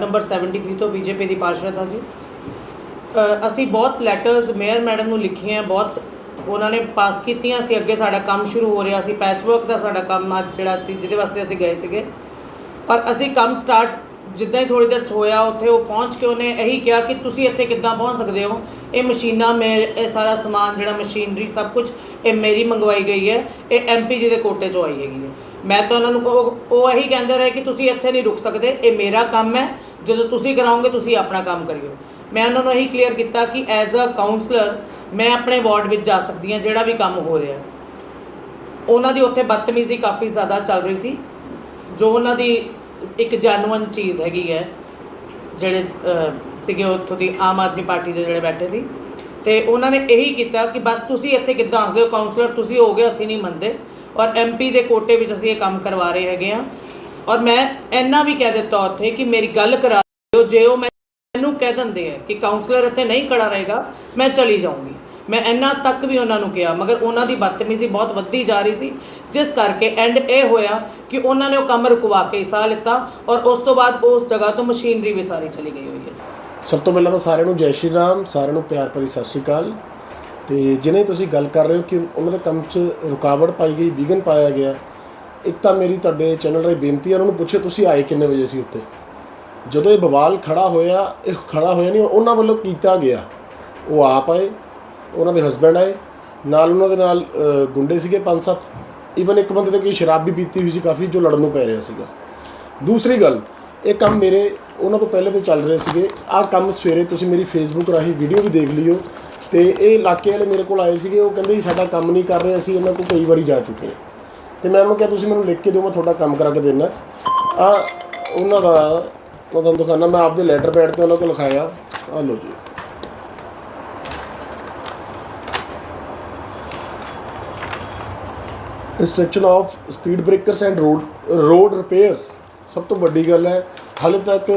Number 73 ਤੋਂ BJP ਦੀ ਪਾਰਸ਼ਦ ਹਾਂ ਜੀ। ਅ, ਅਸੀਂ ਬਹੁਤ ਲੈਟਰਸ ਮੇਅਰ ਮੈਡਮ ਨੂੰ ਲਿਖੀਆਂ ਬਹੁਤ ਉਹਨਾਂ ਨੇ ਪਾਸ ਕੀਤੀਆਂ ਸੀ ਅੱਗੇ ਸਾਡਾ ਕੰਮ ਸ਼ੁਰੂ ਹੋ ਰਿਹਾ ਸੀ ਪੈਚਵਰਕ ਦਾ ਸਾਡਾ ਕੰਮ ਅੱਜ ਜਿਹੜਾ ਸੀ ਜਿਹਦੇ ਵਾਸਤੇ ਅਸੀਂ ਗਏ ਸੀਗੇ। ਪਰ ਅਸੀਂ ਕੰਮ ਸਟਾਰਟ ਜਿੱਦਾਂ ਹੀ ਥੋੜੀ ਦੇਰ 'ਚ ਹੋਇਆ ਉੱਥੇ ਉਹ ਪਹੁੰਚ ਕੇ ਉਹਨੇ ਇਹੀ ਕਿਹਾ ਕਿ ਤੁਸੀਂ ਇੱਥੇ ਕਿੱਦਾਂ ਪਹੁੰਚ ਸਕਦੇ ਹੋ? ਇਹ ਮਸ਼ੀਨਾਂ ਮੇ ਇਹ ਸਾਰਾ ਸਮਾਨ ਜਿਹੜਾ ਮਸ਼ੀਨਰੀ ਸਭ ਕੁਝ ਇਹ ਮੇਰੀ ਮੰਗਵਾਈ ਗਈ ਹੈ ਇਹ ਐਮਪੀ ਜੀ ਦੇ ਕੋਟੇ 'ਚੋਂ ਆਈ ਹੈਗੀ ਹੈ। ਮੈਂ ਤਾਂ ਉਹਨਾਂ ਨੂੰ ਉਹ ਇਹੀ ਕਹਿੰਦੇ ਰਹੇ ਕਿ ਤੁਸੀਂ ਇੱਥੇ ਨਹੀਂ ਰੁਕ ਸਕਦੇ ਇਹ ਮੇਰਾ ਕੰਮ ਹੈ ਜਦੋਂ ਤੁਸੀਂ ਕਰਾਓਗੇ ਤੁਸੀਂ ਆਪਣਾ ਕੰਮ ਕਰਿਓ। ਮੈਂ ਉਹਨਾਂ ਨੂੰ ਇਹੀ ਕਲੀਅਰ ਕੀਤਾ ਕਿ ਐਜ਼ ਅ ਕਾਉਂਸਲਰ ਮੈਂ ਆਪਣੇ ਵਾਰਡ ਵਿੱਚ ਜਾ ਸਕਦੀ ਹਾਂ ਜਿਹੜਾ ਵੀ ਕੰਮ ਹੋ ਰਿਹਾ। ਉਹਨਾਂ ਦੀ ਉੱਥੇ ਬਦਤਮੀਜ਼ੀ ਕਾਫੀ ਜ਼ਿਆਦਾ ਚੱਲ ਰਹੀ ਸੀ। ਜੋ ਉਹਨਾਂ ਦੀ ਇੱਕ ਜੈਨੂਅਨ ਚੀਜ਼ ਹੈਗੀ ਹੈ ਜਿਹੜੇ ਅਹ, ਸੀਗੇ ਉੱਥੋਂ ਦੀ ਆਮ ਆਦਮੀ ਪਾਰਟੀ ਦੇ ਜਿਹੜੇ ਬੈਠੇ ਸੀ। ਤੇ ਉਹਨਾਂ ਨੇ ਇਹੀ ਕੀਤਾ ਕਿ ਬਸ ਤੁਸੀਂ ਇੱਥੇ ਕਿੱਦਾਂ ਹੱਸਦੇ ਹੋ? ਕਾਉਂਸਲਰ ਤੁਸੀਂ ਹੋਗੇ ਅਸੀਂ ਨਹੀਂ ਮੰਨਦੇ। ਔਰ ਐਮਪੀ ਦੇ ਕੋਟੇ ਵਿੱਚ ਅਸੀਂ ਇਹ ਕੰਮ ਕਰਵਾ ਰਹੇ ਹੈਗੇ ਆ ਔਰ ਮੈਂ ਇੰਨਾ ਵੀ ਕਹਿ ਦਿੱਤਾ ਉੱਥੇ ਕਿ ਮੇਰੀ ਗੱਲ ਕਰਾ ਦਿਓ, ਜੇ ਉਹ ਮੈਨੂੰ ਕਹਿ ਦਿੰਦੇ ਆ ਕਿ ਕਾਉਂਸਲਰ ਇੱਥੇ ਨਹੀਂ ਖੜਾ ਰਹੇਗਾ, ਮੈਂ ਚਲੀ ਜਾਊਂਗੀ। ਮੈਂ ਇੰਨਾ ਤੱਕ ਵੀ ਉਹਨਾਂ ਨੂੰ ਕਿਹਾ, ਮਗਰ ਉਹਨਾਂ ਦੀ ਬਦਤਮੀਜ਼ੀ ਬਹੁਤ ਵੱਧਦੀ ਜਾ ਰਹੀ ਸੀ। ਜਿਸ ਕਰਕੇ ਐਂਡ ਇਹ ਹੋਇਆ ਕਿ ਉਹਨਾਂ ਨੇ ਉਹ ਕੰਮ ਰੁਕਵਾ ਕੇ ਸਾਹ ਲਿੱਤਾ ਔਰ ਉਸ ਤੋਂ ਬਾਅਦ ਉਸ ਜਗ੍ਹਾ ਤੋਂ ਮਸ਼ੀਨਰੀ ਵੀ ਸਾਰੀ ਚਲੀ ਗਈ ਹੋਈ ਹੈ। ਸਭ ਤੋਂ ਪਹਿਲਾਂ ਤਾਂ ਸਾਰਿਆਂ ਨੂੰ ਜੈ ਸ਼੍ਰੀ ਰਾਮ, ਸਾਰਿਆਂ ਨੂੰ ਪਿਆਰ ਭਰੀ ਸਤਿ ਸ਼੍ਰੀ ਅਕਾਲ। ਤੇ ਜਿਹਨੇ ਤੁਸੀਂ ਗੱਲ ਕਰ ਰਹੇ ਹੋ ਕਿ ਉਹਨਾਂ ਦੇ ਕੰਮ 'ਚ ਰੁਕਾਵਟ ਪਾਈ ਗਈ, ਵਿਘਨ ਪਾਇਆ ਗਿਆ ਇੱਕ ਤਾਂ ਮੇਰੀ ਤੁਹਾਡੇ ਚੈਨਲ ਰਾਹੀਂ ਬੇਨਤੀ ਹੈ, ਉਹਨਾਂ ਨੂੰ ਪੁੱਛੋ ਤੁਸੀਂ ਆਏ ਕਿੰਨੇ ਵਜੇ ਸੀ ਉੱਤੇ ਜਦੋਂ ਇਹ ਬਵਾਲ ਖੜਾ ਹੋਇਆ, ਇਹ ਖੜਾ ਹੋਇਆ ਨਹੀਂ, ਉਹਨਾਂ ਵੱਲੋਂ ਕੀਤਾ ਗਿਆ। ਉਹ ਆਪ ਆਏ, ਉਹਨਾਂ ਦੇ ਹਸਬੰਡ ਆਏ, ਨਾਲ ਉਹਨਾਂ ਦੇ ਨਾਲ ਗੁੰਡੇ ਸੀਗੇ ਪੰਜ ਸੱਤ। ਈਵਨ ਇੱਕ ਬੰਦੇ ਤੇ ਕੋਈ ਸ਼ਰਾਬ ਵੀ ਪੀਤੀ ਹੋਈ ਸੀ ਕਾਫੀ, ਜੋ ਲੜਨ ਨੂੰ ਪੈ ਰਿਹਾ ਸੀਗਾ। ਦੂਸਰੀ ਗੱਲ, ਇਹ ਕੰਮ ਮੇਰੇ, ਉਹਨਾਂ ਤੋਂ ਪਹਿਲੇ ਤੇ ਚੱਲ ਰਹੇ ਸੀਗੇ। ਆਹ ਕੰਮ ਸਵੇਰੇ ਤੁਸੀਂ ਮੇਰੀ ਫੇਸਬੁੱਕ ਰਾਹੀਂ ਵੀਡੀਓ ਵੀ ਦੇਖ ਲਿਓ। ਤੇ ਇਹ ਇਲਾਕੇ ਵਾਲੇ ਮੇਰੇ ਕੋਲ ਆਏ ਸੀਗੇ, ਉਹ ਕਹਿੰਦੇ ਜੀ, ਸਾਡਾ ਕੰਮ ਨਹੀਂ ਕਰ ਰਹੇ, ਅਸੀਂ ਉਹਨਾਂ ਕੋਲ ਕਈ ਵਾਰੀ ਜਾ ਚੁੱਕੇ ਹਾਂ। ਤੇ ਮੈਂ ਉਹਨੂੰ ਕਿਹਾ, ਤੁਸੀਂ ਮੈਨੂੰ ਲਿਖ ਕੇ ਦਿਓ, ਮੈਂ ਤੁਹਾਡਾ ਕੰਮ ਕਰਾ ਕੇ ਦੇਣਾ ਆ, ਉਹਨਾਂ ਦਾ, ਮੈਂ ਤੁਹਾਨੂੰ ਦਿਖਾਉਣਾ ਮੈਂ ਆਪਦੇ ਲੈਟਰ ਪੈਡ ਤੇ ਉਹਨਾਂ ਕੋਲ ਲਿਖਾਇਆ। ਆ ਲਓ ਜੀ। Instruction of speed breakers and road road repairs ਸਭ ਤੋਂ ਵੱਡੀ ਗੱਲ ਹੈ, ਹਾਲੇ ਤੱਕ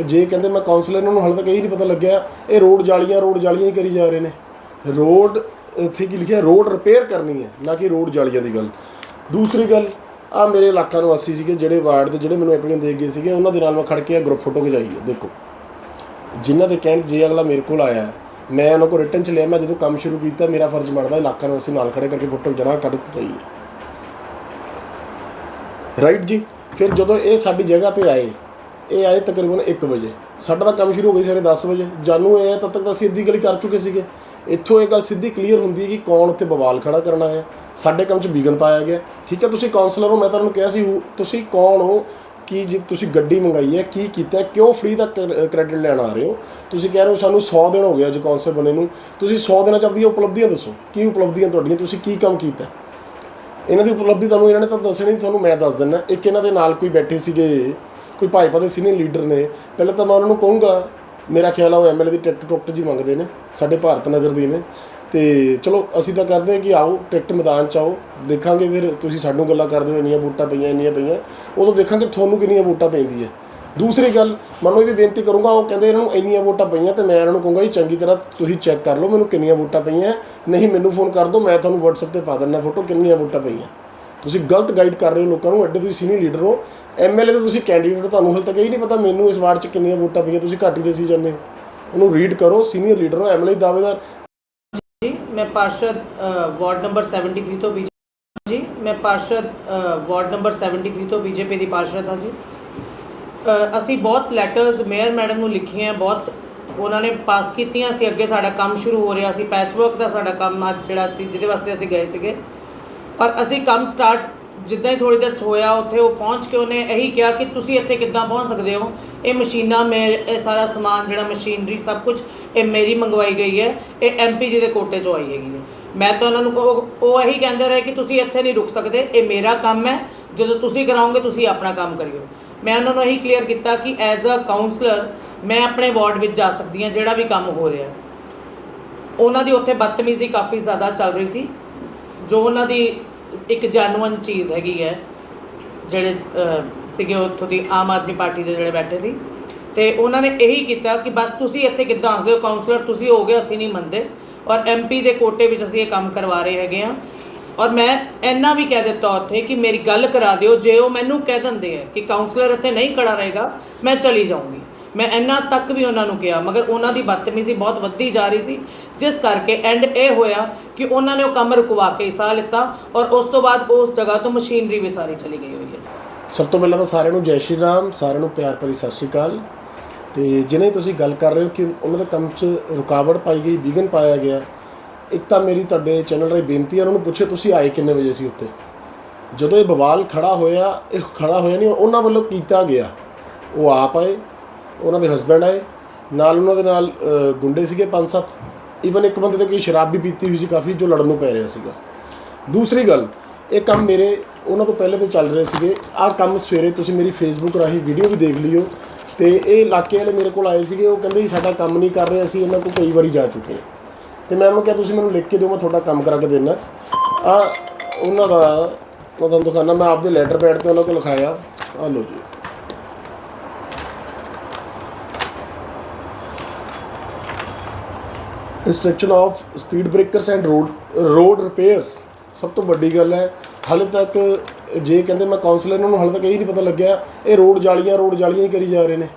ਜੇ ਕਹਿੰਦੇ ਮੈਂ ਕਾਉਂਸਲਰ ਨੂੰ ਹਾਲੇ ਤੱਕ ਇਹ ਨਹੀਂ ਪਤਾ ਲੱਗਿਆ, ਇਹ ਰੋਡ ਜਾਲੀਆਂ ਰੋਡ ਜਾਲੀਆਂ ਹੀ ਕਰੀ ਜਾ ਰਹੇ ਨੇ। ਰੋਡ ਇੱਥੇ ਕੀ ਲਿਖਿਆ? ਰੋਡ ਰਿਪੇਅਰ ਕਰਨੀ ਹੈ, ਨਾ ਕਿ ਰੋਡ ਜਾਲੀਆਂ ਦੀ ਗੱਲ। ਦੂਸਰੀ ਗੱਲ, ਆ ਮੇਰੇ ਇਲਾਕਾ ਨੂੰ ਨਿਵਾਸੀ ਸੀਗੇ ਜਿਹੜੇ ਵਾਰਡ ਦੇ, ਜਿਹੜੇ ਮੈਨੂੰ ਐਪਲੀਕੇਸ਼ਨ ਦੇ ਗਏ ਸੀਗੇ, ਉਹਨਾਂ ਦੇ ਨਾਲ ਮੈਂ ਖੜ ਕੇ ਆ ਗਰੁੱਪ ਫੋਟੋ ਖਿਚਾਈ ਹੈ ਦੇਖੋ। ਜਿਨ੍ਹਾਂ ਦੇ ਕਹਿਣ ਜੇ ਅਗਲਾ ਮੇਰੇ ਕੋਲ ਆਇਆ, ਮੈਂ ਉਹਨਾਂ ਕੋਲ ਰਿਟਰਨ ਚ ਲਿਆ, ਮੈਂ ਜਦੋਂ ਕੰਮ ਸ਼ੁਰੂ ਕੀਤਾ, ਮੇਰਾ ਫਰਜ਼ ਬਣਦਾ ਇਲਾਕਾ ਨੂੰ ਅਸੀਂ ਨਾਲ ਖੜੇ ਕਰਕੇ ਫੋਟੋ ਜਣਾ ਕੱਢ ਕੇ ਚਾਹੀਏ ਰਾਈਟ ਜੀ? ਫਿਰ ਜਦੋਂ ਇਹ ਸਾਡੀ ਜਗ੍ਹਾ ਤੇ ਆਏ, ਇਹ ਆਏ ਤਕਰੀਬਨ 1 ਵਜੇ। ਸਾਡਾ ਤਾਂ ਕੰਮ ਸ਼ੁਰੂ ਹੋ ਗਿਆ ਸਵੇਰੇ 10 ਵਜੇ। ਜਾਨੂ ਇਹ ਤਦ ਤੱਕ ਤਾਂ ਅਸੀਂ ਅੱਧੀ ਗਲੀ ਕਰ ਚੁੱਕੇ ਸੀਗੇ। ਇੱਥੋਂ ਇਹ ਗੱਲ ਸਿੱਧੀ ਕਲੀਅਰ ਹੁੰਦੀ ਹੈ ਕਿ ਕੌਣ ਉੱਥੇ ਬਵਾਲ ਖੜਾ ਕਰਨਾ ਹੈ ਸਾਡੇ ਕੰਮ 'ਚ ਵਿਗਨ ਪਾਇਆ ਗਿਆ। ਠੀਕ ਹੈ, ਤੁਸੀਂ ਕਾਉਂਸਲਰ ਹੋ, ਮੈਂ ਤੁਹਾਨੂੰ ਕਿਹਾ ਸੀ ਤੁਸੀਂ ਕੌਣ ਹੋ? ਕੀ ਜੇ, ਤੁਸੀਂ ਗੱਡੀ ਮੰਗਾਈ ਹੈ, ਕੀ ਕੀਤਾ ਕਿਉਂ ਫ੍ਰੀ ਦਾ ਕ੍ਰੈਡਿਟ ਲੈਣ ਆ ਰਹੇ ਹੋ? ਤੁਸੀਂ ਕਹਿ ਰਹੇ ਹੋ ਸਾਨੂੰ 100 ਦਿਨ ਹੋ ਗਿਆ ਅੱਜ ਕਾਉਂਸਲਰ ਬਣੇ ਨੂੰ। ਤੁਸੀਂ 100 ਦਿਨਾਂ 'ਚ ਆਪਣੀਆਂ ਉਪਲਬਧੀਆਂ ਦੱਸੋ। ਕੀ ਉਪਲਬਧੀਆਂ ਤੁਹਾਡੀਆਂ? ਤੁਸੀਂ ਕੀ ਕੰਮ ਕੀਤਾ? ਇਹਨਾਂ ਦੀ ਉਪਲਬਧੀ ਤੁਹਾਨੂੰ ਇਹਨਾਂ ਨੇ ਤਾਂ ਦੱਸਣੀ, ਤੁਹਾਨੂੰ ਮੈਂ ਦੱਸ ਦਿੰਦਾ। ਇੱਕ ਇਹਨਾਂ ਦੇ ਨਾਲ ਕੋਈ ਬੈਠੇ ਸੀਗੇ ਕੋਈ ਭਾਜਪਾ ਦੇ ਸੀਨੀਅਰ ਲੀਡਰ ਨੇ, ਪਹਿਲਾਂ ਤਾਂ ਮੈਂ ਉਹਨਾਂ ਨੂੰ ਕਹੂੰਗਾ, ਮੇਰਾ ਖਿਆਲ ਆ ਉਹ ਐਮਐਲਏ ਦੀ ਟਿਕਟ ਟੁਕਟ ਜੀ ਮੰਗਦੇ ਨੇ, ਸਾਡੇ ਭਾਰਤ ਨਗਰ ਦੀ ਨੇ, ਤੇ ਚਲੋ ਅਸੀਂ ਤਾਂ ਕਰਦੇ ਹਾਂ ਕਿ ਆਓ, ਟਿਕਟ ਮੈਦਾਨ ਚ ਆਓ, ਦੇਖਾਂਗੇ ਫਿਰ ਤੁਸੀਂ ਸਾਨੂੰ ਗੱਲਾਂ ਕਰਦੇ ਹੋ, ਇੰਨੀਆਂ ਵੋਟਾਂ ਪਈਆਂ, ਇੰਨੀਆਂ ਪਈਆਂ, ਉਦੋਂ ਦੇਖਾਂਗੇ ਤੁਹਾਨੂੰ ਕਿੰਨੀਆਂ ਵੋਟਾਂ ਪੈਂਦੀ ਹੈ। ਦੂਸਰੀ ਗੱਲ, ਮੈਨੂੰ ਇਹ ਵੀ ਬੇਨਤੀ ਕਰੂੰਗਾ, ਉਹ ਕਹਿੰਦੇ ਇਹਨਾਂ ਨੂੰ ਇੰਨੀਆਂ ਵੋਟਾਂ ਪਈਆਂ ਤੇ ਮੈਂ ਇਹਨਾਂ ਨੂੰ ਕਹੂੰਗਾ ਜੀ ਚੰਗੀ ਤਰ੍ਹਾਂ ਤੁਸੀਂ ਚੈੱਕ ਕਰ ਲਓ ਮੈਨੂੰ ਕਿੰਨੀਆਂ ਵੋਟਾਂ ਪਈਆਂ, ਨਹੀਂ ਮੈਨੂੰ ਫੋਨ ਕਰ ਦਿਓ, ਮੈਂ ਤੁਹਾਨੂੰ WhatsApp ਤੇ ਪਾ ਦਿੰਦਾ ਫੋਟੋ ਕਿੰਨੀਆਂ ਵੋਟਾਂ ਪਈਆਂ। ਤੁਸੀਂ ਗਲਤ ਗਾਈਡ ਕਰ ਰਹੇ ਹੋ ਲੋਕਾਂ ਨੂੰ, ਐਡੇ ਤੁਸੀਂ ਸੀਨੀਅਰ ਲੀਡਰ ਹੋ ਐਮਐਲਏ ਤੇ ਤੁਸੀਂ ਕੈਂਡੀਡੇਟ ਤੁਹਾਨੂੰ ਹਾਲੇ ਤੱਕ ਇਹ ਨਹੀਂ ਪਤਾ, ਮੈਨੂੰ ਇਸ ਵਾਰਡ 'ਚ ਕਿੰਨੀਆਂ ਵੋਟਾਂ ਪਈਆਂ, ਤੁਸੀਂ ਘੱਟ ਹੀ ਦੇਸੀ ਜਾਂਦੇ ਹੋ। ਉਹਨੂੰ ਰੀਡ ਕਰੋ ਸੀਨੀਅਰ ਲੀਡਰ ਹੋ ਐਮਐਲਏ ਦਾਅਵੇਦਾਰ। ਜੀ, ਮੈਂ ਪਾਰਸ਼ਦ ਵਾਰਡ ਨੰਬਰ 73 ਤੋਂ ਬੀਜੇਪੀ ਜੀ, ਮੈਂ ਪਾਰਸ਼ਦ ਵਾਰਡ ਨੰਬਰ 73 ਤੋਂ ਬੀਜੇਪੀ ਦੀ ਪਾਰਸ਼ਦ ਹਾਂ ਜੀ। ਅਸੀਂ ਬਹੁਤ ਲੈਟਰਸ ਮੇਅਰ ਮੈਡਮ ਨੂੰ ਲਿਖੀਆਂ, ਬਹੁਤ ਉਹਨਾਂ ਨੇ ਪਾਸ ਕੀਤੀਆਂ ਸੀ ਅੱਗੇ ਸਾਡਾ ਕੰਮ ਸ਼ੁਰੂ ਹੋ ਰਿਹਾ ਸੀ ਪੈਚਵਰਕ ਦਾ ਸਾਡਾ ਕੰਮ ਅੱਜ ਜਿਹੜਾ ਸੀ, ਜਿਹਦੇ ਵਾਸਤੇ ਅਸੀਂ ਗਏ ਸੀਗੇ। ਪਰ ਅਸੀਂ ਕੰਮ ਸਟਾਰਟ ਜਿੱਦਾਂ ਹੀ ਥੋੜੀ ਦੇਰ 'ਚ ਹੋਇਆ ਉੱਥੇ ਉਹ ਪਹੁੰਚ ਕੇ ਉਹਨੇ ਇਹੀ ਕਿਹਾ ਕਿ ਤੁਸੀਂ ਇੱਥੇ ਕਿੱਦਾਂ ਪਹੁੰਚ ਸਕਦੇ ਹੋ? ਇਹ ਮਸ਼ੀਨਾਂ, ਮੇ, ਇਹ ਸਾਰਾ ਸਮਾਨ ਜਿਹੜਾ ਮਸ਼ੀਨਰੀ ਸਭ ਕੁਝ ਇਹ ਮੇਰੀ ਮੰਗਵਾਈ ਗਈ ਹੈ। ਇਹ ਐਮਪੀ ਜੀ ਦੇ ਕੋਟੇ 'ਚੋਂ ਆਈ ਹੈਗੀ ਹੈ। ਮੈਂ ਤਾਂ ਉਹਨਾਂ ਨੂੰ ਉਹ ਉਹ ਇਹੀ ਕਹਿੰਦੇ ਰਹੇ ਕਿ ਤੁਸੀਂ ਇੱਥੇ ਨਹੀਂ ਰੁਕ ਸਕਦੇ, ਇਹ ਮੇਰਾ ਕੰਮ ਹੈ। ਜਦੋਂ ਤੁਸੀਂ ਕਰਾਓਗੇ, ਤੁਸੀਂ ਆਪਣਾ ਕੰਮ ਕਰਿਓ। ਮੈਂ ਉਹਨਾਂ ਨੂੰ ਇਹੀ ਕਲੀਅਰ ਕੀਤਾ ਕਿ ਐਜ਼ ਅ ਕਾਉਂਸਲਰ ਮੈਂ ਆਪਣੇ ਵਾਰਡ ਵਿੱਚ ਜਾ ਸਕਦੀ ਹਾਂ, ਜਿਹੜਾ ਵੀ ਕੰਮ ਹੋ ਰਿਹਾ। ਉਹਨਾਂ ਦੀ ਉੱਥੇ ਬਦਤਮੀਜ਼ੀ ਕਾਫੀ ਜ਼ਿਆਦਾ ਚੱਲ ਰਹੀ ਸੀ। ਜੋ ਉਹਨਾਂ ਦੀ ਇੱਕ ਜੈਨੂਅਨ ਚੀਜ਼ ਹੈਗੀ ਹੈ ਜਿਹੜੇ ਅਹ, ਸੀਗੇ ਉੱਥੋਂ ਦੀ ਆਮ ਆਦਮੀ ਪਾਰਟੀ ਦੇ ਜਿਹੜੇ ਬੈਠੇ ਸੀ। ਤੇ ਉਹਨਾਂ ਨੇ ਇਹੀ ਕੀਤਾ ਕਿ ਬਸ ਤੁਸੀਂ ਇੱਥੇ ਕਿੱਦਾਂ ਹੱਸਦੇ ਹੋ? ਕਾਉਂਸਲਰ ਤੁਸੀਂ ਹੋਗੇ ਅਸੀਂ ਨਹੀਂ ਮੰਨਦੇ। ਔਰ ਐਮਪੀ ਦੇ ਕੋਟੇ ਵਿੱਚ ਅਸੀਂ ਇਹ ਕੰਮ ਕਰਵਾ ਰਹੇ ਹੈਗੇ ਆ ਔਰ ਮੈਂ ਇੰਨਾ ਵੀ ਕਹਿ ਦਿੱਤਾ ਉੱਥੇ ਕਿ ਮੇਰੀ ਗੱਲ ਕਰਾ ਦਿਓ। ਜੇ ਉਹ ਮੈਨੂੰ ਕਹਿ ਦਿੰਦੇ ਆ ਕਿ ਕਾਉਂਸਲਰ ਇੱਥੇ ਨਹੀਂ ਖੜਾ ਰਹੇਗਾ ਮੈਂ ਚਲੀ ਜਾਊਂਗੀ। ਮੈਂ ਇੰਨਾ ਤੱਕ ਵੀ ਉਹਨਾਂ ਨੂੰ ਕਿਹਾ, ਮਗਰ ਉਹਨਾਂ ਦੀ ਬਦਤਮੀਜ਼ੀ ਬਹੁਤ ਵੱਧਦੀ ਜਾ ਰਹੀ ਸੀ। ਜਿਸ ਕਰਕੇ ਐਂਡ ਇਹ ਹੋਇਆ ਕਿ ਉਹਨਾਂ ਨੇ ਉਹ ਕੰਮ ਰੁਕਵਾ ਕੇ ਸਾਹ ਲਿੱਤਾ ਔਰ ਉਸ ਤੋਂ ਬਾਅਦ ਉਸ ਜਗ੍ਹਾ ਤੋਂ ਮਸ਼ੀਨਰੀ ਵੀ ਸਾਰੀ ਚਲੀ ਗਈ ਹੋਈ ਹੈ। ਸਭ ਤੋਂ ਪਹਿਲਾਂ ਤਾਂ ਸਾਰਿਆਂ ਨੂੰ ਜੈ ਸ਼੍ਰੀ ਰਾਮ, ਸਾਰਿਆਂ ਨੂੰ ਪਿਆਰ ਭਰੀ ਸਤਿ ਸ਼੍ਰੀ ਅਕਾਲ। ਤੇ ਜਿਹਨੇ ਤੁਸੀਂ ਗੱਲ ਕਰ ਰਹੇ ਹੋ ਕਿ ਉਹਨਾਂ ਦੇ ਕੰਮ 'ਚ ਰੁਕਾਵਟ ਪਾਈ ਗਈ, ਵਿਘਨ ਪਾਇਆ ਗਿਆ, ਇੱਕ ਤਾਂ ਮੇਰੀ ਤੁਹਾਡੇ ਚੈਨਲ ਰਾਹੀਂ ਬੇਨਤੀ ਹੈ, ਉਹਨਾਂ ਨੂੰ ਪੁੱਛੇ ਤੁਸੀਂ ਆਏ ਕਿੰਨੇ ਵਜੇ ਸੀ ਉੱਤੇ ਜਦੋਂ ਇਹ ਬਵਾਲ ਖੜਾ ਹੋਇਆ, ਇਹ ਖੜਾ ਹੋਇਆ ਨਹੀਂ, ਉਹਨਾਂ ਵੱਲੋਂ ਕੀਤਾ ਗਿਆ। ਉਹ ਆਪ ਆਏ ਉਹਨਾਂ ਦੇ ਹਸਬੰਡ ਆਏ। ਨਾਲ ਉਹਨਾਂ ਦੇ ਨਾਲ ਗੁੰਡੇ ਸੀਗੇ ਪੰਜ ਸੱਤ। ਈਵਨ ਇੱਕ ਬੰਦੇ ਤੇ ਕੋਈ ਸ਼ਰਾਬ ਵੀ ਪੀਤੀ ਹੋਈ ਸੀ ਕਾਫੀ, ਜੋ ਲੜਨ ਨੂੰ ਪੈ ਰਿਹਾ ਸੀਗਾ। ਦੂਸਰੀ ਗੱਲ, ਇਹ ਕੰਮ ਮੇਰੇ ਉਹਨਾਂ ਤੋਂ ਪਹਿਲੇ ਤੋਂ ਚੱਲ ਰਹੇ ਸੀਗੇ। ਆਹ ਕੰਮ ਸਵੇਰੇ ਤੁਸੀਂ ਮੇਰੀ ਫੇਸਬੁੱਕ ਰਾਹੀਂ ਵੀਡੀਓ ਵੀ ਦੇਖ ਲਿਓ। ਤੇ ਇਹ ਇਲਾਕੇ ਵਾਲੇ ਮੇਰੇ ਕੋਲ ਆਏ ਸੀਗੇ। ਉਹ ਕਹਿੰਦੇ ਸਾਡਾ ਕੰਮ ਨਹੀਂ ਕਰ ਰਹੇ, ਅਸੀਂ ਇਹਨਾਂ ਕੋਲ ਕਈ ਵਾਰੀ ਜਾ ਚੁੱਕੇ ਹਾਂ। ਤੇ ਮੈਂ ਉਹਨੂੰ ਕਿਹਾ, ਤੁਸੀਂ ਮੈਨੂੰ ਲਿਖ ਕੇ ਦਿਓ, ਮੈਂ ਤੁਹਾਡਾ ਕੰਮ ਕਰਾ ਕੇ ਦੇਣਾ ਆ ਉਹਨਾਂ ਦਾ, ਮੈਂ ਤੁਹਾਨੂੰ ਦਿਖਾਉਣਾ ਮੈਂ ਆਪਦੇ ਲੈਟਰ ਪੈਡ ਤੇ ਉਹਨਾਂ ਕੋਲ ਲਿਖਾਇਆ। ਆ ਲਓ ਜੀ। Instruction of speed breakers and road road repairs ਸਭ ਤੋਂ ਵੱਡੀ ਗੱਲ ਹੈ, ਹਾਲੇ ਤੱਕ ਜੇ ਕਹਿੰਦੇ ਮੈਂ ਕਾਉਂਸਲਰ ਨੂੰ ਹਾਲੇ ਤੱਕ ਇਹ ਨਹੀਂ ਪਤਾ ਲੱਗਿਆ, ਇਹ ਰੋਡ ਜਾਲੀਆਂ ਰੋਡ ਜਾਲੀਆਂ ਹੀ ਕਰੀ ਜਾ ਰਹੇ ਨੇ।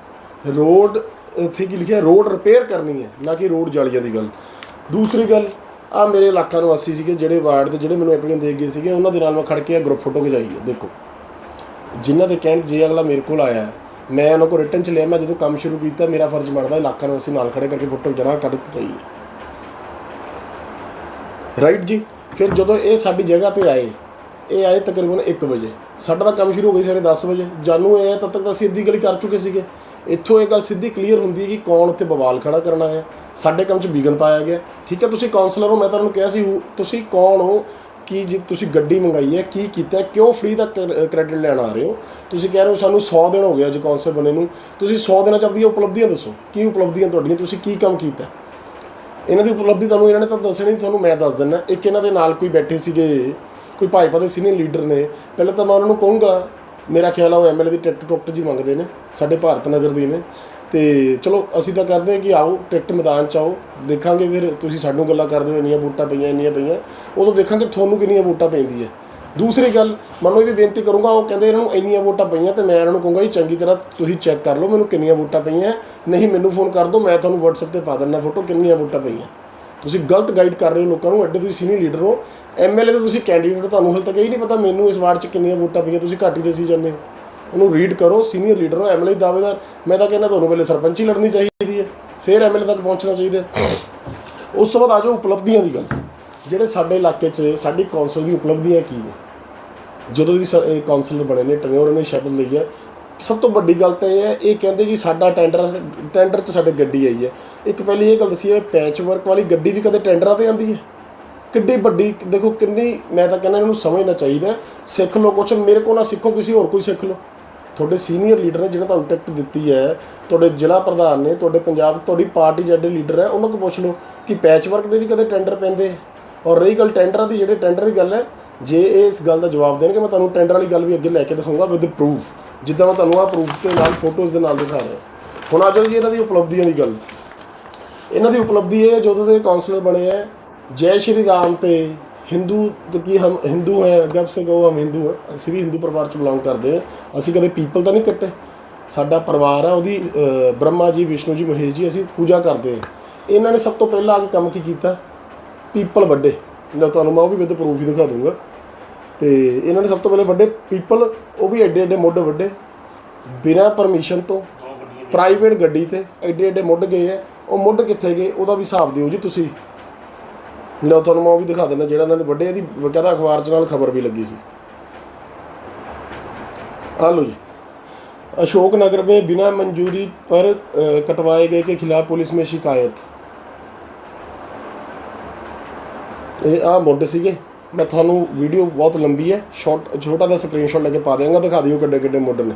ਰੋਡ ਇੱਥੇ ਕੀ ਲਿਖਿਆ ਰੋਡ ਰਿਪੇਅਰ ਕਰਨੀ ਹੈ, ਨਾ ਕਿ ਰੋਡ ਜਾਲੀਆਂ ਦੀ ਗੱਲ। ਦੂਸਰੀ ਗੱਲ ਆ ਮੇਰੇ ਇਲਾਕਾ ਨਿਵਾਸੀ ਸੀਗੇ, ਜਿਹੜੇ ਵਾਰਡ ਦੇ, ਜਿਹੜੇ ਮੈਨੂੰ ਐਪਲੀਕੇਸ਼ਨ ਦੇ ਗਏ ਸੀਗੇ, ਉਹਨਾਂ ਦੇ ਨਾਲ ਮੈਂ ਖੜ ਕੇ ਗਰੁੱਪ ਫੋਟੋ ਖਿਚਾਈ ਹੈ, ਦੇਖੋ। ਜਿਨ੍ਹਾਂ ਦੇ ਕਹਿਣ ਜੇ ਅਗਲਾ ਮੇਰੇ ਕੋਲ ਆਇਆ, ਮੈਂ ਉਹਨਾਂ ਕੋਲ ਰਿਟਰਨ ਚ ਲਿਆ, ਮੈਂ ਜਦੋਂ ਕੰਮ ਸ਼ੁਰੂ ਕੀਤਾ, ਮੇਰਾ ਫਰਜ਼ ਬਣਦਾ ਇਲਾਕਾ ਨਿਵਾਸੀ ਨਾਲ ਖੜੇ ਕਰਕੇ ਫੋਟੋ ਜਣਾ ਕੱਢ ਕੇ ਚਾਹੀਏ ਰਾਈਟ ਜੀ? ਫਿਰ ਜਦੋਂ ਇਹ ਸਾਡੀ ਜਗ੍ਹਾ ਤੇ ਆਏ, ਇਹ ਆਏ ਤਕਰੀਬਨ 1 ਵਜੇ। ਸਾਡਾ ਤਾਂ ਕੰਮ ਸ਼ੁਰੂ ਹੋ ਗਿਆ ਸਵੇਰੇ 10 ਵਜੇ। ਜਾਨੂ ਇਹ ਤਦ ਤੱਕ ਤਾਂ ਅਸੀਂ ਅੱਧੀ ਗਲੀ ਕਰ ਚੁੱਕੇ ਸੀਗੇ। ਇੱਥੋਂ ਇਹ ਗੱਲ ਸਿੱਧੀ ਕਲੀਅਰ ਹੁੰਦੀ ਹੈ ਕਿ ਕੌਣ ਉੱਥੇ ਬਵਾਲ ਖੜਾ ਕਰਨ ਆਇਆ। ਸਾਡੇ ਕੰਮ 'ਚ ਵਿਗਨ ਪਾਇਆ ਗਿਆ। ਠੀਕ ਹੈ, ਤੁਸੀਂ ਕਾਉਂਸਲਰ ਹੋ, ਮੈਂ ਤੁਹਾਨੂੰ ਕਿਹਾ ਸੀ ਤੁਸੀਂ ਕੌਣ ਹੋ? ਕੀ ਜੇ, ਤੁਸੀਂ ਗੱਡੀ ਮੰਗਾਈ ਹੈ? ਕੀ ਕੀਤਾ ਕਿਉਂ ਫ੍ਰੀ ਦਾ ਕ੍ਰੈਡਿਟ ਲੈਣ ਆ ਰਹੇ ਹੋ? ਤੁਸੀਂ ਕਹਿ ਰਹੇ ਹੋ, ਸਾਨੂੰ 100 ਦਿਨ ਹੋ ਗਿਆ ਅੱਜ ਕਾਉਂਸਲਰ ਬਣੇ ਨੂੰ। ਤੁਸੀਂ 100 ਦਿਨਾਂ ਚ ਆਪਣੀਆਂ ਉਪਲਬਧੀਆਂ ਦੱਸੋ। ਕੀ ਉਪਲਬਧੀਆਂ ਤੁਹਾਡੀਆਂ? ਤੁਸੀਂ ਕੀ ਕੰਮ ਕੀਤਾ? ਇਹਨਾਂ ਦੀ ਉਪਲਬਧੀ ਤੁਹਾਨੂੰ ਇਹਨਾਂ ਨੇ ਤਾਂ ਦੱਸਣੀ ਨਹੀਂ ਤੁਹਾਨੂੰ ਮੈਂ ਦੱਸ ਦਿੰਦਾ। ਇੱਕ ਇਹਨਾਂ ਦੇ ਨਾਲ ਕੋਈ ਬੈਠੇ ਸੀਗੇ, ਕੋਈ ਭਾਜਪਾ ਦੇ ਸੀਨੀਅਰ ਲੀਡਰ ਨੇ। ਪਹਿਲਾਂ ਤਾਂ ਮੈਂ ਉਹਨਾਂ ਨੂੰ ਕਹੂੰਗਾ, ਮੇਰਾ ਖਿਆਲ ਆ ਉਹ ਐਮਐਲਏ ਦੀ ਟਿਕਟ ਟੁਕਟ ਜੀ ਮੰਗਦੇ ਨੇ, ਸਾਡੇ ਭਾਰਤ ਨਗਰ ਦੇ ਨੇ। ਤੇ ਚਲੋ, ਅਸੀਂ ਤਾਂ ਕਰਦੇ ਹਾਂ ਕਿ ਆਓ, ਟਿਕਟ ਮੈਦਾਨ ਚ ਆਓ, ਦੇਖਾਂਗੇ ਫਿਰ ਤੁਸੀਂ ਸਾਨੂੰ ਗੱਲਾਂ ਕਰਦੇ ਹੋ, ਇੰਨੀਆਂ ਵੋਟਾਂ ਪਈਆਂ, ਇੰਨੀਆਂ ਪਈਆਂ। ਉਦੋਂ ਦੇਖਾਂਗੇ ਤੁਹਾਨੂੰ ਕਿੰਨੀਆਂ ਵੋਟਾਂ ਪੈਂਦੀ ਹੈ ਦੂਸਰੀ ਗੱਲ, ਮੈਨੂੰ ਇਹ ਵੀ ਬੇਨਤੀ ਕਰੂੰਗਾ, ਉਹ ਕਹਿੰਦੇ ਇਹਨਾਂ ਨੂੰ ਇੰਨੀਆਂ ਵੋਟਾਂ ਪਈਆਂ ਤੇ ਮੈਂ ਇਹਨਾਂ ਨੂੰ ਕਹੂੰਗਾ ਜੀ ਚੰਗੀ ਤਰ੍ਹਾਂ ਤੁਸੀਂ ਚੈੱਕ ਕਰ ਲਓ ਮੈਨੂੰ ਕਿੰਨੀਆਂ ਵੋਟਾਂ ਪਈਆਂ, ਨਹੀਂ ਮੈਨੂੰ ਫੋਨ ਕਰ ਦਿਓ, ਮੈਂ ਤੁਹਾਨੂੰ WhatsApp ਤੇ ਪਾ ਦਿੰਦਾ ਫੋਟੋ ਕਿੰਨੀਆਂ ਵੋਟਾਂ ਪਈਆਂ। ਤੁਸੀਂ ਗਲਤ ਗਾਈਡ ਕਰ ਰਹੇ ਹੋ ਲੋਕਾਂ ਨੂੰ, ਐਡੇ ਤੁਸੀਂ ਸੀਨੀਅਰ ਲੀਡਰ ਹੋ ਐਮਐਲਏ ਤੇ ਤੁਸੀਂ ਕੈਂਡੀਡੇਟ ਤੁਹਾਨੂੰ ਹਾਲੇ ਤੱਕ ਇਹ ਨਹੀਂ ਪਤਾ ਮੈਨੂੰ ਇਸ ਵਾਰਡ 'ਚ ਕਿੰਨੀਆਂ ਵੋਟਾਂ ਪਈਆਂ, ਤੁਸੀਂ ਘੱਟ ਹੀ ਸੀ ਜਾਂਦੇ ਹੋ। ਉਹਨੂੰ ਰੀਡ ਕਰੋ ਸੀਨੀਅਰ ਲੀਡਰ ਹੋ ਐਮਐਲਏ ਦਾਅਵੇਦਾਰ, ਮੈਂ ਤਾਂ ਕਹਿੰਦਾ ਤੁਹਾਨੂੰ ਪਹਿਲੇ ਸਰਪੰਚੀ ਲੜਨੀ ਚਾਹੀਦੀ ਹੈ, ਫਿਰ ਐਮਐਲਏ ਤੱਕ ਪਹੁੰਚਣਾ ਚਾਹੀਦਾ ਉਸ ਤੋਂ ਬਾਅਦ ਆ ਜਾਓ ਉਪਲਬਧੀਆਂ ਦੀ ਗੱਲ। ਜਿਹੜੇ ਸਾਡੇ ਇਲਾਕੇ 'ਚ ਸਾਡੀ ਕੌਂਸਲ ਦੀ ਉਪਲਬਧੀਆਂ ਕੀ ਨੇ? ਜਦੋਂ ਦੀ ਸਰ- ਇਹ ਕੌਂਸਲਰ ਬਣੇ ਨੇ ਟਨਿਓਰ ਨੇ ਸ਼ਬਦ ਲਈ ਹੈ। ਸਭ ਤੋਂ ਵੱਡੀ ਗੱਲ ਤਾਂ ਇਹ ਹੈ, ਇਹ ਕਹਿੰਦੇ ਜੀ ਸਾਡਾ ਟੈਂਡਰ ਟੈਂਡਰ 'ਚ ਸਾਡੇ ਗੱਡੀ ਆਈ ਹੈ। ਇੱਕ ਪਹਿਲੀ ਇਹ ਗੱਲ ਦੱਸੀ ਹੈ ਪੈਚ ਵਰਕ ਵਾਲੀ ਗੱਡੀ ਵੀ ਕਦੇ ਟੈਂਡਰਾਂ ਤੇ ਆਉਂਦੀ ਹੈ? ਕਿੱਡੀ ਵੱਡੀ, ਦੇਖੋ ਕਿੰਨੀ, ਮੈਂ ਤਾਂ ਕਹਿੰਦਾ ਇਹਨਾਂ ਨੂੰ ਸਮਝਣਾ ਚਾਹੀਦਾ। ਸਿੱਖ ਲੋ ਕੁਛ ਮੇਰੇ ਕੋਲ ਨਾ ਸਿੱਖੋ ਕਿਸੇ ਹੋਰ ਕੋਈ ਸਿੱਖ ਲੋ ਤੁਹਾਡੇ ਸੀਨੀਅਰ ਲੀਡਰ ਨੇ ਜਿਹਨੇ ਤੁਹਾਨੂੰ ਟਿਕਟ ਦਿੱਤੀ ਹੈ, ਤੁਹਾਡੇ ਜ਼ਿਲ੍ਹਾ ਪ੍ਰਧਾਨ ਨੇ, ਤੁਹਾਡੇ ਪੰਜਾਬ, ਤੁਹਾਡੀ ਪਾਰਟੀ ਜਿਹੜੇ ਲੀਡਰ ਹੈ, ਉਹਨਾਂ ਕੋਲ ਪੁੱਛ ਲਓ ਕਿ ਪੈਚ ਵਰਕ ਦੇ ਵੀ ਕਦੇ ਟੈਂਡਰ ਪੈਂਦੇ ਔਰ ਰਹੀ ਗੱਲ ਟੈਂਡਰਾਂ ਦੀ, ਜਿਹੜੇ ਟੈਂਡਰ ਦੀ ਗੱਲ ਹੈ, ਜੇ ਇਹ ਇਸ ਗੱਲ ਦਾ ਜਵਾਬ ਦੇਣਗੇ, ਮੈਂ ਤੁਹਾਨੂੰ ਟੈਂਡਰ ਵਾਲੀ ਗੱਲ ਵੀ ਅੱਗੇ ਲੈ ਕੇ ਦਿਖਾਊਂਗਾ ਵਿਦ ਪ੍ਰੂਫ ਜਿੱਦਾਂ ਮੈਂ ਤੁਹਾਨੂੰ ਆ ਪ੍ਰੂਫ ਦੇ ਨਾਲ ਫੋਟੋਜ਼ ਦੇ ਨਾਲ ਦਿਖਾ ਰਿਹਾ। ਹੁਣ ਆ ਜਾਓ ਜੀ ਇਹਨਾਂ ਦੀ ਉਪਲਬਧੀਆਂ ਦੀ ਗੱਲ। ਇਹਨਾਂ ਦੀ ਉਪਲਬਧੀ ਇਹ ਹੈ, ਜਦੋਂ ਦੇ ਕਾਉਂਸਲਰ ਬਣੇ ਹੈ, ਜੈ ਸ਼੍ਰੀ ਰਾਮ ਤੇ ਹਿੰਦੂ ਤੇ ਕੀ ਹਮ, ਹਿੰਦੂ ਹੈ ਗਰਭ ਸਿੰਘ ਉਹ ਹਮ ਹਿੰਦੂ ਹੈ, ਅਸੀਂ ਵੀ ਹਿੰਦੂ ਪਰਿਵਾਰ ਚ ਬਿਲੋਂਗ ਕਰਦੇ ਹਾਂ। ਅਸੀਂ ਕਦੇ ਪੀਪਲ ਤਾਂ ਨਹੀਂ ਕੱਟੇ। ਸਾਡਾ ਪਰਿਵਾਰ ਆ ਉਹਦੀ ਬ੍ਰਹਮਾ ਜੀ, ਵਿਸ਼ਨੂੰ ਜੀ, ਮਹੇਸ਼ ਜੀ, ਅਸੀਂ ਪੂਜਾ ਕਰਦੇ ਹਾਂ। ਇਹਨਾਂ ਨੇ ਸਭ ਤੋਂ ਪਹਿਲਾਂ ਆ ਕੇ ਕੰਮ ਕੀ ਕੀਤਾ? ਪੀਪਲ ਵੱਡੇ ਮੈਂ ਤੁਹਾਨੂੰ ਮੈਂ ਉਹ ਵੀ ਵਿਦ ਪ੍ਰੂਫ ਹੀ ਦਿਖਾ ਦੂੰਗਾ ਤੇ ਇਹਨਾਂ ਨੇ ਸਭ ਤੋਂ ਪਹਿਲੇ ਵੱਡੇ ਪੀਪਲ ਉਹ ਵੀ ਐਡੇ ਐਡੇ ਮੁੱਢ ਵੱਡੇ ਬਿਨਾਂ ਪਰਮਿਸ਼ਨ ਤੋਂ ਪ੍ਰਾਈਵੇਟ ਗੱਡੀ ਤੇ ਐਡੇ ਐਡੇ ਮੁੱਢ ਗਏ ਆ ਉਹ ਮੁੱਢ ਕਿੱਥੇ ਗਏ ਉਹਦਾ ਵੀ ਹਿਸਾਬ ਦਿਓ ਜੀ ਤੁਸੀਂ ਲਓ ਤੁਹਾਨੂੰ ਮੈਂ ਉਹ ਵੀ ਦਿਖਾ ਦਿੰਦਾ ਜਿਹੜਾ ਇਹਨਾਂ ਦੇ ਵੱਡੇ ਇਹਦੀ ਬਕਾਇਦਾ ਅਖਬਾਰ 'ਚ ਨਾਲ ਖਬਰ ਵੀ ਲੱਗੀ ਸੀ ਆ ਲਓ ਜੀ अशोक नगर में बिना मंजूरी पर अ, कटवाए गए के खिलाफ पुलिस में शिकायत ਇਹ ਆ ਮੁੱਢ ਸੀਗੇ। ਮੈਂ ਤੁਹਾਨੂੰ ਵੀਡੀਓ ਬਹੁਤ ਲੰਬੀ ਹੈ ਸ਼ਾਰਟ ਛੋਟਾ ਜਿਹਾ ਸਕਰੀਨਸ਼ਾਟ ਲੈ ਕੇ ਪਾ ਦਿਆਂਗਾ, ਦਿਖਾ ਦਿਓ ਕਿੱਡੇ ਕਿੱਡੇ ਮੁੱਢ ਨੇ।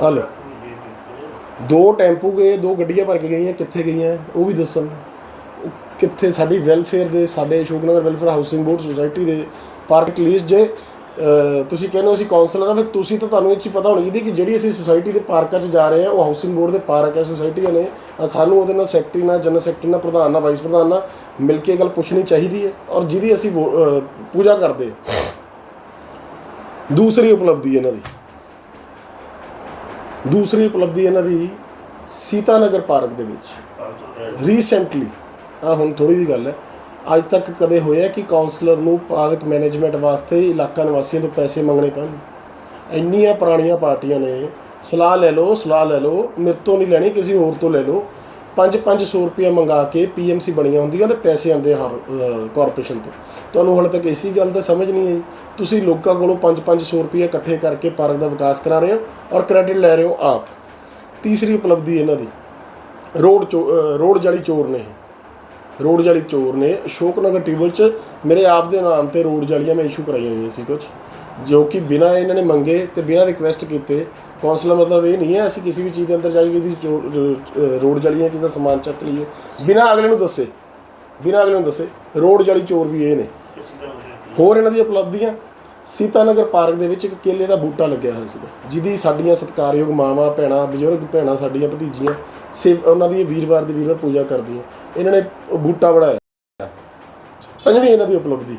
ਆ ਲਓ। ਦੋ ਟੈਂਪੂ ਗਏ, ਦੋ ਗੱਡੀਆਂ ਭਰ ਕੇ ਗਈਆਂ, ਕਿੱਥੇ ਗਈਆਂ, ਉਹ ਵੀ ਦੱਸਣ। ਕਿੱਥੇ ਸਾਡੀ ਵੈਲਫੇਅਰ ਦੇ, ਸਾਡੇ Ashoknagar welfare housing board society ਦੇ ਪਾਰਕ ਲੀਜ਼ ਜੇ ਤੁਸੀਂ ਕਹਿੰਦੇ ਹੋ ਅਸੀਂ ਕਾਉਂਸਲਰ ਆ ਫਿਰ ਤੁਸੀਂ ਤਾਂ ਤੁਹਾਨੂੰ ਇਹ ਚੀਜ਼ ਪਤਾ ਹੋਣੀ ਚਾਹੀਦੀ ਕਿ ਜਿਹੜੀ ਅਸੀਂ ਸੁਸਾਇਟੀ ਦੇ ਪਾਰਕਾਂ 'ਚ ਜਾ ਰਹੇ ਹਾਂ ਉਹ ਹਾਊਸਿੰਗ ਬੋਰਡ ਦੇ ਪਾਰਕ ਹੈ ਸੁਸਾਇਟੀਆਂ ਨੇ ਸਾਨੂੰ ਉਹਦੇ ਨਾਲ ਸੈਕਟਰੀ ਨਾਲ ਜਨਰਲ ਸੈਕਟਰੀ ਨਾਲ ਪ੍ਰਧਾਨ ਨਾਲ ਵਾਈਸ ਪ੍ਰਧਾਨ ਨਾਲ ਮਿਲ ਕੇ ਗੱਲ ਪੁੱਛਣੀ ਚਾਹੀਦੀ ਹੈ ਔਰ ਜਿਹਦੀ ਅਸੀਂ ਪੂਜਾ ਕਰਦੇ ਦੂਸਰੀ ਉਪਲਬਧੀ ਇਹਨਾਂ ਦੀ। ਦੂਸਰੀ ਉਪਲਬਧੀ ਇਹਨਾਂ ਦੀ ਸੀਤਾਨਗਰ ਪਾਰਕ ਦੇ ਵਿੱਚ। ਰੀਸੈਂਟਲੀ ਆ ਹੁਣ ਥੋੜੀ ਦੀ ਗੱਲ ਹੈ। ਅੱਜ ਤੱਕ ਕਦੇ ਹੋਇਆ ਕਿ ਕਾਉਂਸਲਰ ਨੂੰ ਪਾਰਕ ਮੈਨੇਜਮੈਂਟ ਵਾਸਤੇ ਇਲਾਕਾ ਨਿਵਾਸੀਆਂ ਤੋਂ ਪੈਸੇ ਮੰਗਣੇ ਪੈਣ? ਇੰਨੀਆਂ ਪੁਰਾਣੀਆਂ ਪਾਰਟੀਆਂ ਨੇ। ਸਲਾਹ ਲੈ ਲਓ, ਸਲਾਹ ਲੈ ਲਓ। ਮੇਰੇ ਤੋਂ ਨਹੀਂ ਲੈਣੀ, ਕਿਸੇ ਹੋਰ ਤੋਂ ਲੈ ਲਓ। 5-500 ਰੁਪਏ ਮੰਗਾ ਕੇ ਪੀਐਮਸੀ ਬਣੀਆਂ ਹੁੰਦੀਆਂ ਤੇ ਪੈਸੇ ਆਉਂਦੇ ਹਰ ਕਾਰਪੋਰੇਸ਼ਨ ਤੋਂ। ਤੁਹਾਨੂੰ ਹਾਲੇ ਤੱਕ ਇਸੀ ਗੱਲ ਤਾਂ ਸਮਝ ਨਹੀਂ ਆਈ। ਤੁਸੀਂ ਲੋਕਾਂ ਕੋਲੋਂ 5-500 ਰੁਪਏ ਇਕੱਠੇ ਕਰਕੇ ਪਾਰਕ ਦਾ ਵਿਕਾਸ ਕਰਾ ਰਹੇ ਹੋ ਔਰ ਕ੍ਰੈਡਿਟ ਲੈ ਰਹੇ ਹੋ ਆਪ। ਤੀਸਰੀ ਉਪਲਬਧੀ ਇਹਨਾਂ ਦੀ। ਰੋਡ ਚੋ ਰੋਡ ਜਾਲੀ ਚੋਰ ਨੇ ਇਹ। ਰੋਡ ਜਾਲੀ ਚੋਰ ਨੇ ਅਸ਼ੋਕ ਨਗਰ ਟਿਵਲ ਚ ਮੇਰੇ ਆਪ ਦੇ ਨਾਮ ਤੇ ਰੋਡ ਜਾਲੀਆਂ ਮੈਂ ਇਸ਼ੂ ਕਰਾਈਆਂ ਹੋਈਆਂ ਸੀ ਕੁਝ ਜੋ ਕਿ ਬਿਨਾਂ ਇਹਨਾਂ ਨੇ ਮੰਗੇ ਤੇ ਬਿਨਾਂ ਰਿਕੁਐਸਟ ਕੀਤੇ। ਕੌਂਸਲਰ ਮਤਲਬ ਇਹ ਨਹੀਂ ਹੈ, ਅਸੀਂ ਕਿਸੇ ਵੀ ਚੀਜ਼ ਦੇ ਅੰਦਰ ਜਾਈਏ ਦੀ ਰੋਡ ਜਾਲੀਆਂ ਕਿਦਾ ਸਮਾਨ ਚੱਕ ਲਈਏ। ਬਿਨਾਂ ਅਗਲੇ ਨੂੰ ਦੱਸੇ, ਬਿਨਾਂ ਅਗਲੇ ਨੂੰ ਦੱਸੇ, ਰੋਡ ਜਾਲੀ ਚੋਰ ਵੀ ਇਹ ਨੇ। ਹੋਰ ਇਹਨਾਂ ਦੀ ਉਪਲਬਧੀਆਂ, ਸੀਤਾਨਗਰ ਪਾਰਕ ਦੇ ਵਿੱਚ ਇੱਕ ਕੇਲੇ ਦਾ ਬੂਟਾ ਲੱਗਿਆ ਹੋਇਆ ਸੀਗਾ, ਜਿਹਦੀ ਸਾਡੀਆਂ ਸਤਿਕਾਰਯੋਗ ਮਾਵਾਂ, ਭੈਣਾਂ, ਬਜ਼ੁਰਗ ਭੈਣਾਂ, ਸਾਡੀਆਂ ਭਤੀਜੀਆਂ ਸੇਵ ਉਹਨਾਂ ਦੀ ਵੀਰਵਾਰ ਦੀ ਵੀਰਵਾਰ ਪੂਜਾ ਕਰਦੀ ਹੈ। ਇਹਨਾਂ ਨੇ ਬੂਟਾ ਬਣਾਇਆ। ਪੰਜਵੀਂ ਇਹਨਾਂ ਦੀ ਉਪਲਬਧੀ।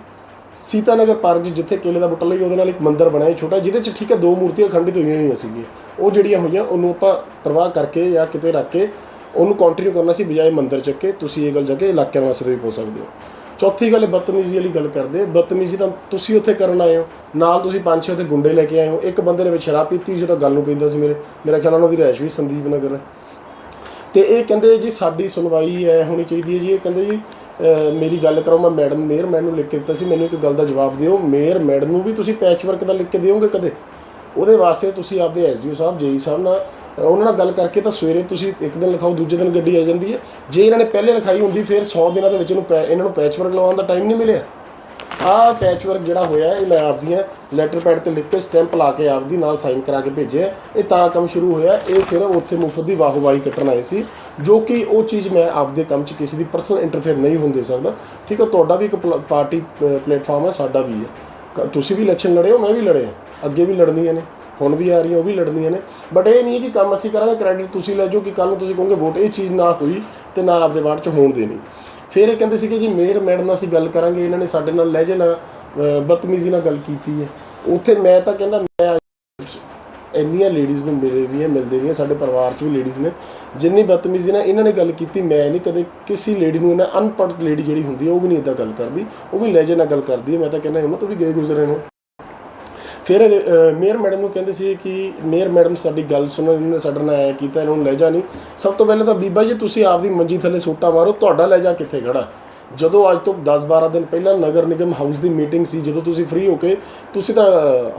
ਸੀਤਾ ਨਗਰ ਪਾਰਕ 'ਚ ਜਿੱਥੇ ਕੇਲੇ ਦਾ ਬੂਟਾ ਲੱਗਿਆ ਉਹਦੇ ਨਾਲ ਇੱਕ ਮੰਦਿਰ ਬਣਾਇਆ ਛੋਟਾ, ਜਿਹਦੇ 'ਚ ਠੀਕ ਹੈ ਦੋ ਮੂਰਤੀਆਂ ਖੰਡਿਤ ਹੋਈਆਂ ਹੋਈਆਂ ਸੀਗੀਆਂ। ਉਹ ਜਿਹੜੀਆਂ ਹੋਈਆਂ, ਉਹਨੂੰ ਆਪਾਂ ਪ੍ਰਵਾਹ ਕਰਕੇ ਜਾਂ ਕਿਤੇ ਰੱਖ ਕੇ ਉਹਨੂੰ ਕੰਟੀਨਿਊ ਕਰਨਾ ਸੀ ਬਜਾਏ ਮੰਦਿਰ ਚੱਕ ਕੇ। ਤੁਸੀਂ ਇਹ ਗੱਲ ਜਾ ਕੇ ਇਲਾਕਿਆਂ ਵਾਸਤੇ ਵੀ ਪੁੱਛ ਸਕਦੇ ਹੋ। ਚੌਥੀ ਗੱਲ, ਬਦਤਮੀਜ਼ੀ ਵਾਲੀ ਗੱਲ ਕਰਦੇ ਬਦਤਮੀਜ਼ੀ ਤਾਂ ਤੁਸੀਂ ਉੱਥੇ ਕਰਨ ਆਏ ਹੋ। ਨਾਲ ਤੁਸੀਂ ਪੰਜ ਛੇ ਉੱਥੇ ਗੁੰਡੇ ਲੈ ਕੇ ਆਏ ਹੋ। ਇੱਕ ਬੰਦੇ ਨੇ ਸ਼ਰਾਬ ਪੀਤੀ ਸੀ ਤਾਂ ਗੱਲ ਨੂੰ ਪੈਂਦਾ ਸੀ ਮੇਰੇ। ਮੇਰਾ ਖਿਆਲ ਉਹਨਾਂ ਦੀ ਰਹਿਸ਼ ਵੀ ਸੰਦੀਪ ਨਗਰ ਹੈ। ਤੇ ਇਹ ਕਹਿੰਦੇ ਜੀ ਸਾਡੀ ਸੁਣਵਾਈ ਐ, ਹੋਣੀ ਚਾਹੀਦੀ ਹੈ ਜੀ। ਇਹ ਕਹਿੰਦੇ ਜੀ ਮੇਰੀ ਗੱਲ ਕਰੋ, ਮੈਂ ਮੈਡਮ, ਮੇਅਰ ਮੈਨੂੰ ਲਿਖ ਕੇ ਦਿੱਤਾ ਸੀ, ਮੈਨੂੰ ਇੱਕ ਗੱਲ ਦਾ ਜਵਾਬ ਦਿਓ। ਮੇਅਰ ਮੈਡਮ ਨੂੰ ਵੀ ਤੁਸੀਂ ਪੈਚ ਵਰਕ ਦਾ ਲਿਖ ਕੇ ਦਿਓਗੇ ਕਦੇ? ਉਹਦੇ ਵਾਸਤੇ ਤੁਸੀਂ ਆਪਦੇ ਐਸਡੀਓ ਸਾਹਿਬ, ਜੇਈ ਸਾਹਿਬ ਨਾਲ ਉਹਨਾਂ ਨਾਲ ਗੱਲ ਕਰਕੇ ਤਾਂ ਸਵੇਰੇ ਤੁਸੀਂ ਇੱਕ ਦਿਨ ਲਿਖਾਓ, ਦੂਜੇ ਦਿਨ ਗੱਡੀ ਆ ਜਾਂਦੀ ਹੈ ਜੇ ਇਹਨਾਂ ਨੇ ਪਹਿਲੇ ਲਿਖਾਈ ਹੁੰਦੀ, ਫਿਰ 100 ਦਿਨਾਂ ਦੇ ਵਿੱਚ ਇਹਨੂੰ ਪੈ- ਇਹਨਾਂ ਨੂੰ ਪੈਚ ਵਰਕ ਲਵਾਉਣ ਦਾ ਟਾਈਮ ਨਹੀਂ ਮਿਲਿਆ। ਆਹ ਪੈਚ ਵਰਕ ਜਿਹੜਾ ਹੋਇਆ ਇਹ ਮੈਂ ਆਪਦੀਆਂ ਲੈਟਰ ਪੈਡ ਤੇ ਲਿਖ ਕੇ ਸਟੈਂਪ ਲਾ ਕੇ ਆਪਦੀ ਨਾਲ ਸਾਈਨ ਕਰਾ ਕੇ ਭੇਜਿਆ ਇਹ ਤਾਂ ਕੰਮ ਸ਼ੁਰੂ ਹੋਇਆ, ਇਹ ਸਿਰਫ ਉੱਥੇ ਮੁਫਤ ਦੀ ਵਾਹਵਾਹੀ ਕੱਟਣ ਆਏ ਸੀ, ਜੋ ਕਿ ਉਹ ਚੀਜ਼ ਮੈਂ ਆਪਦੇ ਕੰਮ 'ਚ ਕਿਸੇ ਦੀ ਪਰਸਨਲ ਇੰਟਰਫੇਅਰ ਨਹੀਂ ਹੁੰਦੇ ਸਕਦਾ। ਠੀਕ ਹੈ, ਤੁਹਾਡਾ ਵੀ ਇੱਕ ਪਲ- ਪਾਰਟੀ ਪਲੇਟਫਾਰਮ ਹੈ, ਸਾਡਾ ਵੀ ਹੈ। ਤੁਸੀਂ ਵੀ ਇਲੈਕਸ਼ਨ ਲੜੇ ਹੋ, ਮੈਂ ਵੀ ਲੜਿਆ। ਅੱਗੇ ਵੀ ਲੜਨੀਆਂ ਨੇ, ਹੁਣ ਵੀ ਆ ਰਹੀਆਂ, ਉਹ ਵੀ ਲੜਨੀਆਂ ਨੇ। ਬਟ ਇਹ ਨਹੀਂ ਕਿ ਕੰਮ ਅਸੀਂ ਕਰਾਂਗੇ ਕ੍ਰੈਡਿਟ ਤੁਸੀਂ ਲੈ ਜਾਓ ਕਿ ਕੱਲ ਨੂੰ ਤੁਸੀਂ ਕਹੋਗੇ ਵੋਟ ਇਹ ਚੀਜ਼ ਨਾ ਹੋਈ ਤੇ ਨਾ ਆਪਦੇ ਵਾਰਡ 'ਚ ਹੋਣ ਦੇਣੀ। ਫਿਰ ਇਹ ਕਹਿੰਦੇ ਸੀਗੇ ਜੀ ਮੇਅਰ ਮੈਡਮ ਨਾਲ ਅਸੀਂ ਗੱਲ ਕਰਾਂਗੇ, ਇਹਨਾਂ ਨੇ ਸਾਡੇ ਨਾਲ ਲਹਿਜੇ ਨਾਲ ਬਦਤਮੀਜ਼ੀ ਨਾਲ ਗੱਲ ਕੀਤੀ ਹੈ। ਉੱਥੇ ਮੈਂ ਤਾਂ ਕਹਿੰਦਾ, ਮੈਂ ਇੰਨੀਆਂ ਲੇਡੀਜ਼ ਨੂੰ ਮਿਲੇ ਵੀ ਹੈ, ਮਿਲਦੇ ਵੀ ਹੈ, ਸਾਡੇ ਪਰਿਵਾਰ 'ਚ ਵੀ ਲੇਡੀਜ਼ ਨੇ। ਜਿੰਨੀ ਬਦਤਮੀਜ਼ੀ ਨਾਲ ਇਹਨਾਂ ਨੇ ਗੱਲ ਕੀਤੀ, ਮੈਂ ਨਹੀਂ ਕਦੇ ਕਿਸੇ ਲੇਡੀ ਨੂੰ, ਇਹਨਾਂ ਅਨਪੜ੍ਹ ਲੇਡੀ ਜਿਹੜੀ ਹੁੰਦੀ ਹੈ, ਉਹ ਵੀ ਨਹੀਂ ਇਦਾਂ ਗੱਲ ਕਰਦੀ, ਉਹ ਵੀ ਲਹਿਜੇ ਨਾਲ ਗੱਲ ਕਰਦੀ ਹੈ। ਮੈਂ ਤਾਂ ਕਹਿੰਦਾ, ਹਿੰਮਤ, ਉਹ ਵੀ ਗਏ ਗੁਜ਼ਰੇ ਨੂੰ। ਫਿਰ ਮੇਅਰ ਮੈਡਮ ਨੂੰ ਕਹਿੰਦੇ ਸੀ ਕਿ ਮੇਅਰ ਮੈਡਮ ਸਾਡੀ ਗੱਲ ਸੁਣੋ, ਇਹਨਾਂ ਨੇ ਸਾਡੇ ਨਾਲ ਆਇਆ ਕੀਤਾ, ਇਹਨਾਂ ਨੂੰ ਲੈ ਜਾ ਨਹੀਂ। ਸਭ ਤੋਂ ਪਹਿਲਾਂ ਤਾਂ ਬੀਬਾ ਜੀ, ਤੁਸੀਂ ਆਪਦੀ ਮੰਜੀ ਥੱਲੇ ਸੋਟਾ ਮਾਰੋ, ਤੁਹਾਡਾ ਲੈ ਜਾ ਕਿੱਥੇ ਖੜਾ? ਜਦੋਂ ਅੱਜ ਤੋਂ 10-12 ਦਿਨ ਪਹਿਲਾਂ ਨਗਰ ਨਿਗਮ ਹਾਊਸ ਦੀ ਮੀਟਿੰਗ ਸੀ, ਜਦੋਂ ਤੁਸੀਂ ਫ੍ਰੀ ਹੋ ਕੇ, ਤੁਸੀਂ ਤਾਂ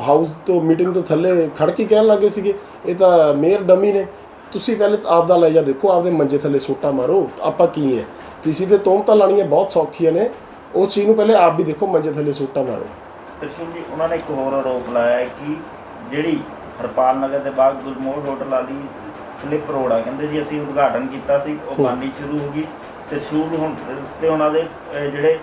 ਹਾਊਸ ਤੋਂ ਮੀਟਿੰਗ ਤੋਂ ਥੱਲੇ ਖੜ ਕੇ ਕਹਿਣ ਲੱਗੇ ਸੀਗੇ, ਇਹ ਤਾਂ ਮੇਅਰ ਡਮੀ ਨੇ। ਤੁਸੀਂ ਪਹਿਲੇ ਆਪ ਦਾ ਲੈ ਜਾ ਦੇਖੋ, ਆਪਦੇ ਮੰਜੇ ਥੱਲੇ ਸੋਟਾ ਮਾਰੋ, ਆਪਾਂ ਕੀ ਹੈ ਕਿਸੇ ਦੇ ਤੋਮਤਾਂ ਲਾਣੀਆਂ ਬਹੁਤ ਸੌਖੀਆਂ ਨੇ, ਉਸ ਚੀਜ਼ ਨੂੰ ਪਹਿਲੇ ਆਪ ਵੀ ਦੇਖੋ, ਮੰਜੇ ਥੱਲੇ ਸੋਟਾ ਮਾਰੋ। ਤ੍ਰਿਸ਼ੂਲ ਜੀ ਉਹਨਾਂ ਨੇ ਇੱਕ ਹੋਰ ਆਰੋਪ ਲਾਇਆ ਹੈ ਕਿ ਜਿਹੜੀ ਹਰਪਾਲ ਨਗਰ ਦੇ ਬਾਗ ਗੁਲਮੋਹਰ ਹੋਟਲ ਵਾਲੀ ਸਲਿੱਪ ਰੋਡ ਆ ਕਹਿੰਦੇ ਜੀ ਅਸੀਂ ਉਦਘਾਟਨ ਕੀਤਾ ਸੀ ਉਹ ਬਣਨੀ ਸ਼ੁਰੂ ਹੋ ਗਈ ਤ੍ਰਿਸ਼ੂਲ ਹੁਣ ਤੇ ਉਹਨਾਂ ਦੇ ਅਹ, ਜਿਹੜੇ